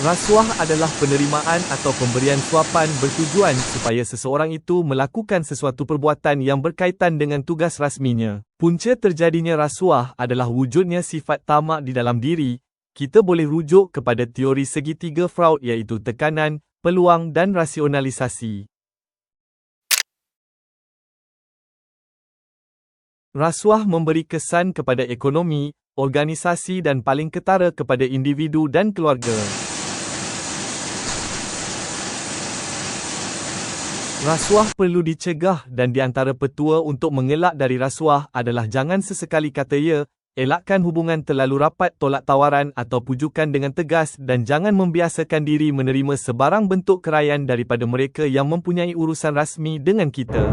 Rasuah adalah penerimaan atau pemberian suapan bertujuan supaya seseorang itu melakukan sesuatu perbuatan yang berkaitan dengan tugas rasminya. Punca terjadinya rasuah adalah wujudnya sifat tamak di dalam diri. Kita boleh rujuk kepada teori segitiga Freud iaitu tekanan, peluang dan rasionalisasi. Rasuah memberi kesan kepada ekonomi, organisasi dan paling ketara kepada individu dan keluarga. Rasuah perlu dicegah dan di antara petua untuk mengelak dari rasuah adalah jangan sesekali kata ya, elakkan hubungan terlalu rapat tolak tawaran atau pujukan dengan tegas dan jangan membiasakan diri menerima sebarang bentuk keraian daripada mereka yang mempunyai urusan rasmi dengan kita.